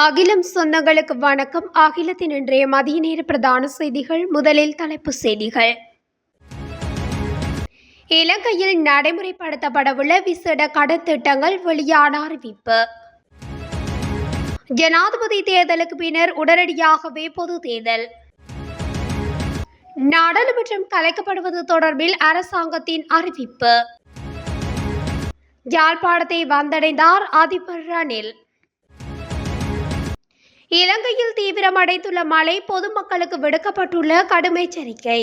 அகிலம் சொந்தங்களுக்கு வணக்கம். அகிலத்தின் இன்றைய மதிய நேர பிரதான செய்திகள். முதலில் தலைப்புச் செய்திகள். இலங்கையில் நடைமுறைப்படுத்தப்படவுள்ள விசேட கடத்திட்டங்கள் வெளியான அறிவிப்பு. ஜனாதிபதி தேர்தலுக்கு பின்னர் உடனடியாகவே பொது தேர்தல். நாடாளுமன்றம் கலைக்கப்படுவது தொடர்பில் அரசாங்கத்தின் அறிவிப்பு. யாழ்ப்பாணத்தை வந்தடைந்தார் அதிபர் ரணில். இலங்கையில் தீவிரமடைந்துள்ள மழை பொதுமக்களுக்கு விடுக்கப்பட்டுள்ள கடும் எச்சரிக்கை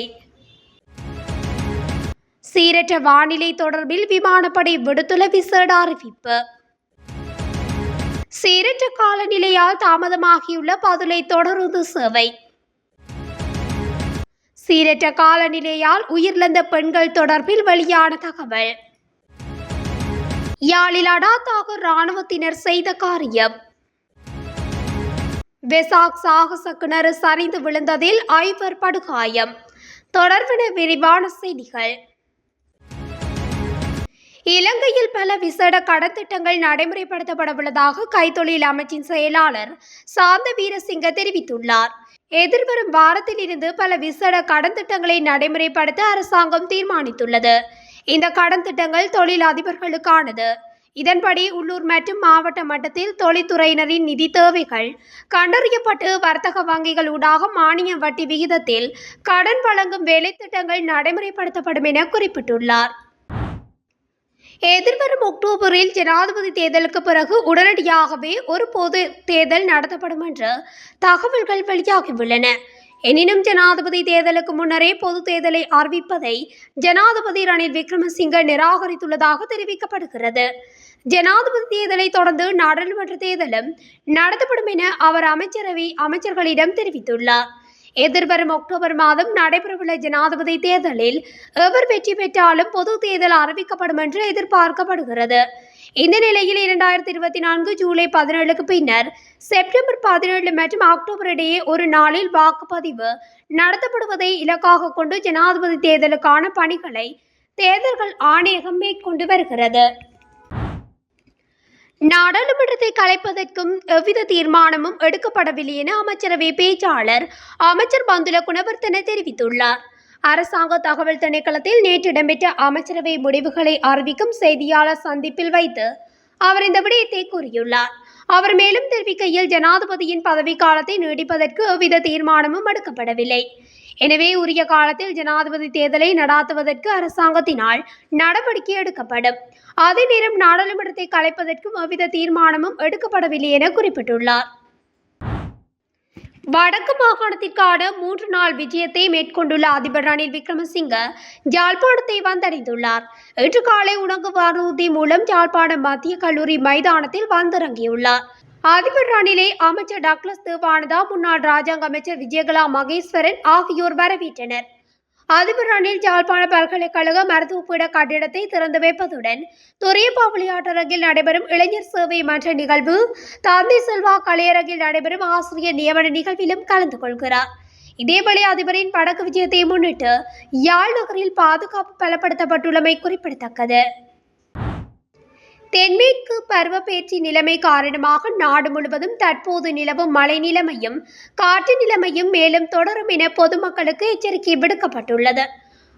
சீரற்ற வானிலை தொடர்பில் விமானப்படை விடுத்துள்ள விசேட அறிவிப்பு. சீரற்ற காலநிலையால் தாமதமாகியுள்ள பதுளை தொடருந்து சேவை. சீரற்ற காலநிலையால் உயிரிழந்த பெண்கள் தொடர்பில் வெளியான தகவல். யாழில் அடாத்தாக இராணுவத்தினர் செய்த காரியம். வெசாக் சாகச கிணறு சரிந்து விழுந்ததில் ஐவர் படுகாயம். தொடர்பின விரிவான செய்திகள். இலங்கையில் பல விசேட கடத்திட்டங்கள் நடைமுறைப்படுத்தப்படவுள்ளதாக கைத்தொழில் அமைச்சின் செயலாளர் சாந்த வீரசிங்க தெரிவித்துள்ளார். எதிர்வரும் வாரத்தில் இருந்து பல விசேட கடன் திட்டங்களை நடைமுறைப்படுத்த அரசாங்கம் தீர்மானித்துள்ளது. இந்த கடன் திட்டங்கள் தொழில் அதிபர்களுக்கானது இதன்படி உள்ளூர் மற்றும் மாவட்ட மட்டத்தில் தொழில்துறையினரின் நிதி தேவைகள் கண்டறியப்பட்டு வர்த்தக வங்கிகள் ஊடாக மானிய வட்டி விகிதத்தில் கடன் வழங்கும் வேலை திட்டங்கள் நடைமுறைப்படுத்தப்படும் என குறிப்பிட்டுள்ளார். எதிர்வரும் அக்டோபரில் ஜனாதிபதி தேர்தலுக்கு பிறகு உடனடியாகவே ஒரு பொது தேர்தல் நடத்தப்படும் என்று தகவல்கள் வெளியாகியுள்ளன. எனினும் ஜனாதிபதி தேர்தலுக்கு முன்னரே பொது தேர்தலை அறிவிப்பதை ஜனாதிபதி ரணில் விக்ரமசிங்க நிராகரித்துள்ளதாக தெரிவிக்கப்படுகிறது. ஜனாதிபதி தேர்தலை தொடர்ந்து நாடாளுமன்ற தேர்தலும் நடத்தப்படும் என அவர் அமைச்சரவை அமைச்சர்களிடம் தெரிவித்துள்ளார். எதிர்வரும் அக்டோபர் மாதம் நடைபெறவுள்ள ஜனாதிபதி தேர்தலில் எவர் வெற்றி பெற்றாலும் பொது தேர்தல் அறிவிக்கப்படும் என்று எதிர்பார்க்கப்படுகிறது. இந்த நிலையில் இரண்டாயிரத்தி இருபத்தி நான்கு ஜூலை பதினேழுக்கு பின்னர் செப்டம்பர் பதினேழு மற்றும் அக்டோபர் இடையே ஒரு நாளில் வாக்குப்பதிவு நடத்தப்படுவதை இலக்காக கொண்டு ஜனாதிபதி தேர்தலுக்கான பணிகளை தேர்தல்கள் ஆணையகம் மேற்கொண்டு வருகிறது. நாடாளுமன்றத்தை கலைப்பதற்கும் எவ்வித தீர்மானமும் எடுக்கப்படவில்லை என அமைச்சரவை பேச்சாளர் அமைச்சர் பந்துல குணவர்த்தன தெரிவித்துள்ளார். அரசாங்க தகவல் திணைக்களத்தில் நேற்று இடம்பெற்ற அமைச்சரவை முடிவுகளை அறிவிக்கும் செய்தியாளர் சந்திப்பில் வைத்து அவர் இந்த விடயத்தை கூறியுள்ளார். அவர் மேலும் தெரிவிக்கையில் ஜனாதிபதியின் பதவிக்காலத்தை நீடிப்பதற்கு எவ்வித தீர்மானமும் எடுக்கப்படவில்லை. எனவே உரிய காலத்தில் ஜனாதிபதி தேர்தலை நடாத்துவதற்கு அரசாங்கத்தினால் நடவடிக்கை எடுக்கப்படும். அதே நேரம் நாடாளுமன்றத்தை கலைப்பதற்கும் எவ்வித தீர்மானமும் எடுக்கப்படவில்லை என குறிப்பிட்டுள்ளார். வடக்கு மாகாணத்திற்கான மூன்று நாள் விஜயத்தை மேற்கொண்டுள்ள அதிபர் ரணில் விக்ரமசிங்க யாழ்ப்பாணத்தை வந்தடைந்துள்ளார். இன்று காலை உணவு வானூர்தி மூலம் யாழ்ப்பாணம் மத்திய கல்லூரி மைதானத்தில் வந்திறங்கியுள்ளார். அதிபர் ரணிலை அமைச்சர் டாக்லஸ் தேவானதா முன்னாள் ராஜாங்க அமைச்சர் விஜயகலா மகேஸ்வரன் ஆகியோர் வரவேற்றனர். அதிபர் ரணில் யாழ்ப்பாண பல்கலைக்கழக மருத்துவப்பீட கட்டிடத்தை திறந்து வைப்பதுடன் துரியப்பா ஆட்டரங்கில் நடைபெறும் இளைஞர் சேவை மன்ற நிகழ்வு தந்தை செல்வா கலையரங்கில் நடைபெறும் ஆசிரியர் நியமன நிகழ்விலும் கலந்து கொள்கிறார். இதேவேளை அதிபரின் வடக்கு விஜயத்தை முன்னிட்டு யாழ் நகரில் பாதுகாப்பு பலப்படுத்தப்பட்டுள்ளமை குறிப்பிடத்தக்கது. தென்மேற்கு பருவப்பெயர்ச்சி நிலைமை காரணமாக நாடு முழுவதும் தற்போது நிலவும் மழை நிலைமையும் காற்று நிலைமையும் மேலும் தொடரும் என பொதுமக்களுக்கு எச்சரிக்கை விடுக்கப்பட்டுள்ளது.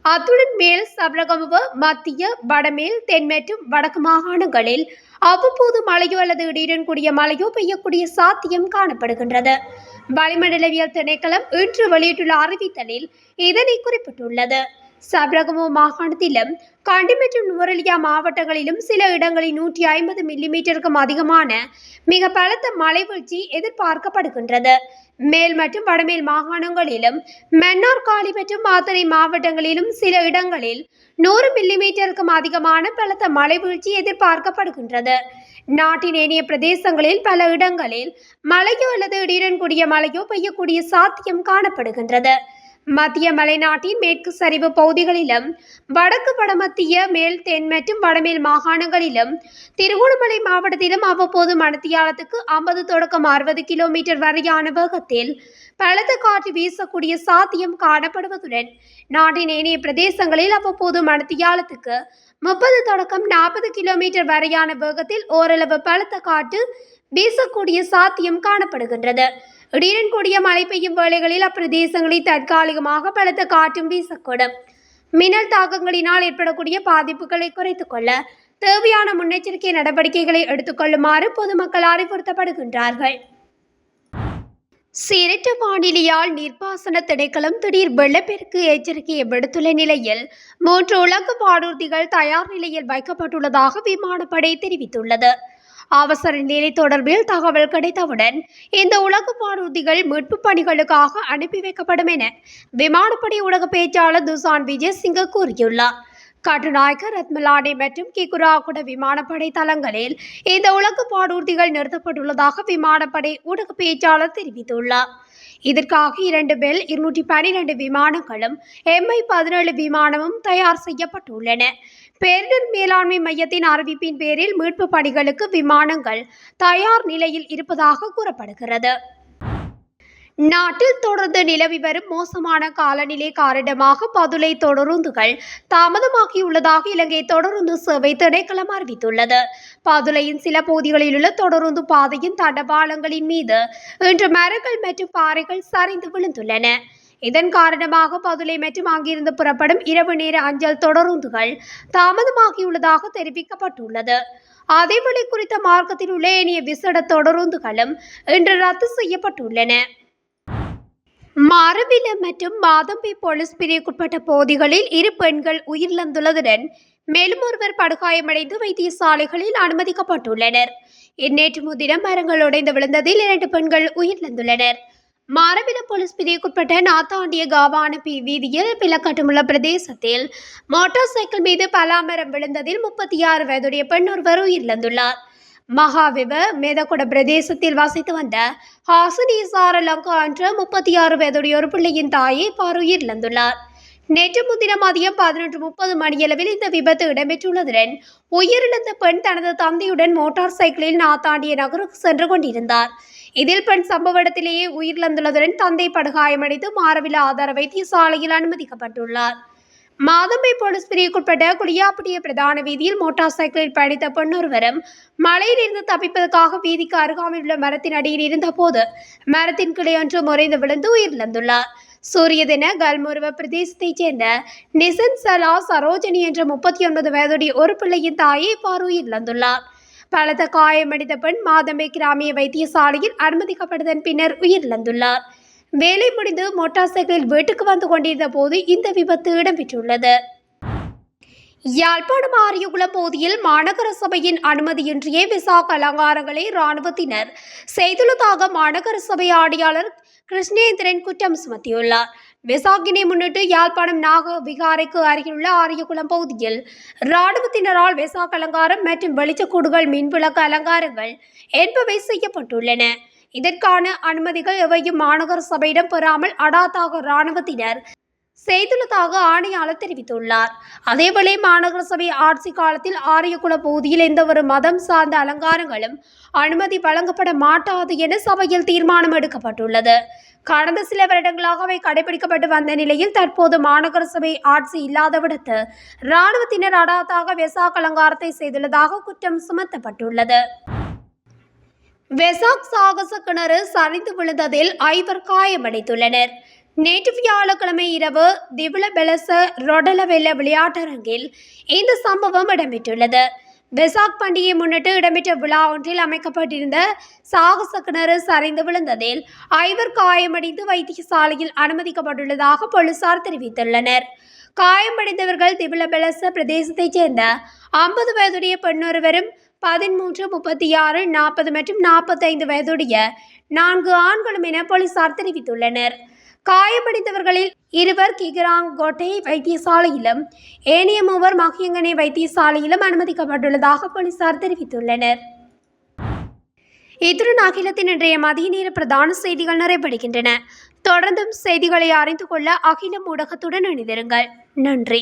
அத்துடன் மேல் சபரகமுவ மத்திய வடமேல் தென் மற்றும் வடக்கு மாகாணங்களில் அவ்வப்போது மழையோ அல்லது இடியுடன் கூடிய மழையோ பெய்யக்கூடிய சாத்தியம் காணப்படுகின்றது. வளிமண்டலவியல் திணைக்களம் இன்று வெளியிட்டுள்ள அறிவித்தலில் இதனை குறிப்பிட்டுள்ளது. சபரகமோ மாகாணத்திலும் கண்டி மற்றும் நுவரெலியா மாவட்டங்களிலும் சில இடங்களில் நூற்றி ஐம்பது மில்லிமீட்டருக்கும் அதிகமான மிக பலத்த மழை வீழ்ச்சி எதிர்பார்க்கப்படுகின்றது. மேல் மற்றும் வடமேல் மாகாணங்களிலும் மன்னார் காலி மற்றும் மாத்தறை மாவட்டங்களிலும் சில இடங்களில் நூறு மில்லிமீட்டருக்கும் அதிகமான பலத்த மழை வீழ்ச்சி எதிர்பார்க்கப்படுகின்றது. நாட்டின் ஏனைய பிரதேசங்களில் பல இடங்களில் மழையோ அல்லது இடியுடன் கூடிய மழையோ பெய்யக்கூடிய சாத்தியம் காணப்படுகின்றது. மத்திய மலைநாட்டின் மேற்கு சரிவு பகுதிகளிலும் வடக்கு வடமத்திய மேல் தென் மற்றும் வடமேல் மாகாணங்களிலும் திருகோணமலை மாவட்டத்திலும் அவ்வப்போது மணத்தியாலத்துக்கு ஐம்பது தொடக்கம் அறுபது கிலோமீட்டர் வரையான வேகத்தில் பலத்த காற்று வீசக்கூடிய சாத்தியம் காணப்படுவதுடன் நாட்டின் ஏனைய பிரதேசங்களில் அவ்வப்போது மணத்தியாலத்துக்கு முப்பது தொடக்கம் நாற்பது கிலோமீட்டர் வரையான வேகத்தில் ஓரளவு பலத்த காற்று வீசக்கூடிய சாத்தியம் காணப்படுகின்றது. இடியுடன் கூடிய மழை பெய்யும் வேளைகளில் அப்பிரதேசங்களில் தற்காலிகமாக பலத்த காற்றும் வீசக்கூடும். மின்னல் தாக்கங்களினால் ஏற்படக்கூடிய பாதிப்புகளை குறைத்துக் கொள்ள தேவையான முன்னெச்சரிக்கை நடவடிக்கைகளை எடுத்துக்கொள்ளுமாறு பொதுமக்கள் அறிவுறுத்தப்படுகின்றார்கள். சீரற்ற வானிலையால் நீர்ப்பாசன திணைக்களம் திடீர் வெள்ளப்பெருக்கு எச்சரிக்கையை விடுத்துள்ள நிலையில் மூன்று உலக வானூர்திகள் தயார் நிலையில் வைக்கப்பட்டுள்ளதாக விமானப்படை தெரிவித்துள்ளது. அவசர நிலை தொடர்பில் தகவல் கிடைத்தவுடன் இந்த உலக வானூர்திகள் மீட்பு பணிகளுக்காக அனுப்பி வைக்கப்படும் என விமானப்படை ஊடக பேச்சாளர் துசான் விஜய் சிங்க கூறியுள்ளார். கட்டுநாயக்க ரத்மலானி மற்றும் கிகுராகுட விமானப்படை தளங்களில் இந்த உலக பாடூர்திகள் நிறுத்தப்பட்டுள்ளதாக விமானப்படை ஊடக பேச்சாளர் தெரிவித்துள்ளார். இதற்காக இரண்டு பெல் இருநூற்றி பனிரெண்டு விமானங்களும் எம்ஐ பதினேழு விமானமும் தயார் செய்யப்பட்டுள்ளன. பேரிடர் மேலாண்மை மையத்தின் அறிவிப்பின் பேரில் மீட்பு பணிகளுக்கு விமானங்கள் தயார் நிலையில் இருப்பதாக கூறப்படுகிறது. நாட்டில் தொடர்ந்து நிலவி வரும் மோசமான காலநிலை காரணமாக பதுளை தொடருந்துகள் தாமதமாகியுள்ளதாக இலங்கை தொடருந்து சேவை திணைக்களம் அறிவித்துள்ளது. பதுளையின் சில பகுதிகளில் உள்ள தொடருந்து பாதையின் தண்டவாளங்களின் மீது இன்று மரங்கள் மற்றும் பாறைகள் சரிந்து விழுந்துள்ளன. இதன் காரணமாக பதுளை மற்றும் அங்கிருந்து புறப்படும் இரவு நேர அஞ்சல் தொடருந்துகள் தாமதமாகியுள்ளதாக தெரிவிக்கப்பட்டுள்ளது. அதேவழி குறித்த மார்க்கத்தில் உள்ள ஏனைய விசேட தொடருந்துகளும் இன்று ரத்து செய்யப்பட்டுள்ளன. மரபில மற்றும் மாதம்பி போலீஸ் பிரிவுக்குட்பட்ட பகுதிகளில் இரு பெண்கள் உயிரிழந்துள்ளதுடன் மேலும் ஒருவர் படுகாயமடைந்து வைத்தியசாலைகளில் அனுமதிக்கப்பட்டுள்ளனர். இந்நேற்று முதினம் மரங்கள் உடைந்து விழுந்ததில் இரண்டு பெண்கள் உயிரிழந்துள்ளனர். மாரவில போலீஸ் பிரிவுக்குட்பட்ட நாத்தாண்டிய காவான பி வீதியில் பிளக்கட்டுமுள்ள பிரதேசத்தில் மோட்டார் சைக்கிள் மீது பலாமரம் விழுந்ததில் முப்பத்தி ஆறு வயதுடைய பெண் ஒருவர் உயிரிழந்துள்ளார். மகாவிவ மேதகுட பிரதேசத்தில் வசித்து வந்த ஹாசினி சாரலங்கா என்ற முப்பத்தி ஆறு வயதுடைய ஒரு பிள்ளையின் தாயை பாருயிர் இழந்துள்ளார். நேற்று முன்தினம் மதியம் பதினொன்று முப்பது மணியளவில் இந்த விபத்து இடம்பெற்றுள்ளதுடன் உயிரிழந்த பெண் தனது தந்தையுடன் மோட்டார் சைக்கிளில் நாத்தாண்டிய நகருக்கு சென்று கொண்டிருந்தார். இதில் பெண் சம்பவ இடத்திலேயே உயிரிழந்துள்ளதுடன் தந்தை படுகாயமடைந்து மாரவில ஆதார வைத்தியசாலையில் அனுமதிக்கப்பட்டுள்ளார். மாதம்பை போலீஸ் பிரிவுக்குட்பட்ட குளியாப்பட்டிய பிரதான வீதியில் மோட்டார் சைக்கிளில் பயணித்த பெண்ணொருவரும் மழையிலிருந்து தப்பிப்பதற்காக வீதிக்கு அருகாமையில் உள்ள மரத்தின் அடியில் இருந்தபோது மரத்தின் கிளையொன்று முறைந்து விழுந்து உயிரிழந்துள்ளார். சூரியதின கல்முருவ பிரதேசத்தைச் சேர்ந்த நிசன் சலா சரோஜினி என்ற முப்பத்தி ஒன்பது வயதுடைய ஒரு பிள்ளையின் தாயை இவ்வாறு உயிரிழந்துள்ளார். பலத்த காயமடைந்த பெண் மாதம்பை கிராமிய வைத்தியசாலையில் அனுமதிக்கப்பட்டதன் பின்னர் உயிரிழந்துள்ளார். வேலை முடிந்து மோட்டார் சைக்கிளில் வீட்டுக்கு வந்து கொண்டிருந்த போது இந்த விபத்து இடம்பெற்றுள்ளது. யாழ்ப்பாணம் ஆரியகுளம் பகுதியில் மாநகர சபையின் அனுமதியின்றியே விசாக் அலங்காரங்களை இராணுவத்தினர் செய்துள்ளதாக மாநகர சபை ஆணையாளர் கிருஷ்ணேந்திரன் குற்றம் சுமத்தியுள்ளார். விசாகினை முன்னிட்டு யாழ்ப்பாணம் நாக விகாரைக்கு அருகிலுள்ள ஆரியகுளம் பகுதியில் இராணுவத்தினரால் விசாக் அலங்காரம் மற்றும் வெளிச்சக்கூடுகள் மின்விளக்கு அலங்காரங்கள் என்பவை செய்யப்பட்டுள்ளன. இதற்கான அனுமதிகள் எவையும் மாநகர சபையிடம் பெறாமல் அடாத்தாக இராணுவத்தினர் செய்துள்ளதாக ஆணையாளர் தெரிவித்துள்ளார். அதேவேளை மாநகர சபை ஆட்சி காலத்தில் ஆரியகுல பகுதியில் எந்தவொரு மதம் சார்ந்த அலங்காரங்களும் அனுமதி வழங்கப்பட மாட்டாது என சபையில் தீர்மானம் எடுக்கப்பட்டுள்ளது. கடந்த சில வருடங்களாகவே கடைபிடிக்கப்பட்டு வந்த நிலையில் தற்போது மாநகர சபை ஆட்சி இல்லாதவிடத்து இராணுவத்தினர் அடாத்தாக வெசாக் அலங்காரத்தை செய்துள்ளதாக குற்றம் சுமத்தப்பட்டுள்ளது. வெசாக் சாகச கிணறு சரிந்து விழுந்ததில் ஐவர் காயமடைந்துள்ளனர் நேற்று வியாழக்கிழமை இரவு திவில பெலச ரொடலவெல்ல விளையாட்டரங்கில் இந்த சம்பவம் இடம்பெற்றுள்ளது. வெசாக் பண்டிகையை முன்னிட்டு இடம்பெற்ற விழா ஒன்றில் அமைக்கப்பட்டிருந்த சாகச கிணறு சரிந்து விழுந்ததில் ஐவர் காயமடைந்து வைத்தியசாலையில் அனுமதிக்கப்பட்டுள்ளதாக போலீசார் தெரிவித்துள்ளனர். காயமடைந்தவர்கள் திவிலபெலச பிரதேசத்தைச் சேர்ந்த ஐம்பது வயதுடைய பெண்ணொருவரும் பதிமூன்று முப்பத்தி ஆறு நாற்பது மற்றும் நாற்பத்தைந்து வயதுடைய நான்கு ஆண்களும் என போலீசார் தெரிவித்துள்ளனர். காயமடைந்தவர்களில் இருவர் கிகராங்கோட்டை வைத்தியசாலையிலும் ஏனைய மூவர் மகியங்கனை வைத்தியசாலையிலும் அனுமதிக்கப்பட்டுள்ளதாக போலீசார் தெரிவித்துள்ளனர். இத்துடன் அகிலத்தின் இன்றைய மதிய நேர பிரதான செய்திகள் நிறைவடைகின்றன. தொடர்ந்தும் செய்திகளை அறிந்து கொள்ள அகிலம் ஊடகத்துடன் இணைந்திருங்கள். நன்றி.